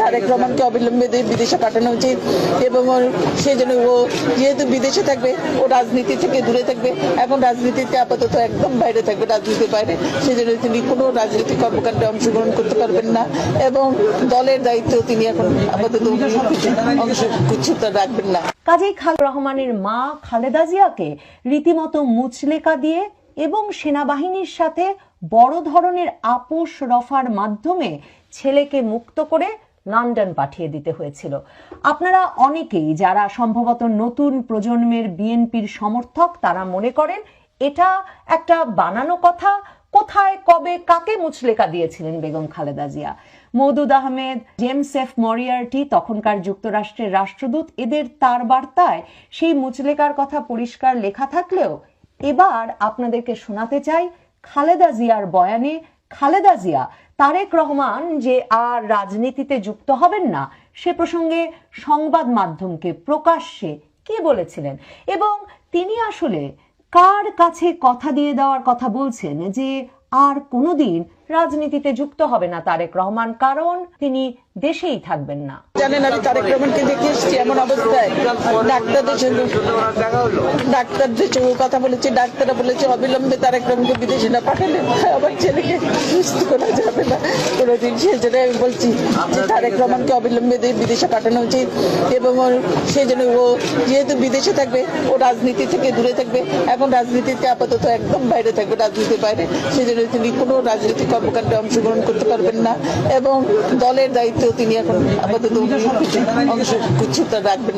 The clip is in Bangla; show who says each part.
Speaker 1: তারেক রহমানকে অবিলম্বে বিদেশে পাঠানো উচিত এবং সেই জন্য ও যেহেতু বিদেশে থাকবে ও রাজনীতি থেকে দূরে থাকবে এখন রাজনীতিতে আপাতত একদম বাইরে থাকবে রাজনীতির বাইরে। সেই জন্য তিনি কোনো রাজনৈতিক কর্মকাণ্ডে অংশগ্রহণ করতে পারবেন না এবং দলের দায়িত্ব তিনি এখন আপাতত অংশ রাখবেন না।
Speaker 2: কাজেই খাল রহমানের মা খালেদা জিয়াকে রীতিমতো মুচলেকা দিয়ে এবং সেনাবাহিনীর সাথে বড় ধরনের আপোষ রফার মাধ্যমে ছেলেকে মুক্ত করে লন্ডন পাঠিয়ে দিতে হয়েছিল। আপনারা অনেকেই যারা সম্ভবত নতুন প্রজন্মের বিএনপির সমর্থক, তারা মনে করেন এটা একটা বানানো কথা। কোথায়, কবে, কাকে মুচলেকা দিয়েছিলেন Begum Khaleda Zia? Moudud Ahmed, James F Moriarty, তখনকার যুক্তরাষ্ট্রের রাষ্ট্রদূত, এদের তার বার্তায় সেই মুচলেকার কথা পরিষ্কার লেখা থাকলেও এবার আপনাদেরকে শোনাতে চাই খালেদা জিয়ার বয়ানে খালেদা জিয়া, তারেক রহমান যে আর রাজনীতিতে যুক্ত হবেন না, সে প্রসঙ্গে সংবাদ মাধ্যমকে প্রকাশ্যে কি বলেছিলেন? এবং তিনি আসলে কার কাছে কথা দিয়ে দেওয়ার কথা বলছেন যে আর কোনোদিন রাজনীতিতে যুক্ত হবে না তারেক রহমান, কারণ তিনি দেশেই থাকবেন না।
Speaker 1: জানেন আমি তারেক রহমানকে দেখে এসেছি, এমন অবস্থায়। ডাক্তারদের সঙ্গে ডাক্তারদের সঙ্গে কথা বলেছি, ডাক্তাররা বলেছে, অবিলম্বে তারেক রহমানকে বিদেশে না পাঠালে আমার ছেলেকে সুস্থ করা যাবে না। কোনোদিন সেই জন্য আমি বলছি যে তারেক রহমানকে অবিলম্বে বিদেশে পাঠানো উচিত। এবং সেই জন্য ও যেহেতু বিদেশে থাকবে, ও রাজনীতি থেকে দূরে থাকবে। এখন রাজনীতিতে আপাতত একদম বাইরে থাকবে, রাজনীতির বাইরে। সেই জন্য তিনি কোনো রাজনৈতিক কর্মকাণ্ডে অংশগ্রহণ করতে পারবেন না এবং দলের দায়িত্ব তিনি এখন আপাতত অংশ রাখবেন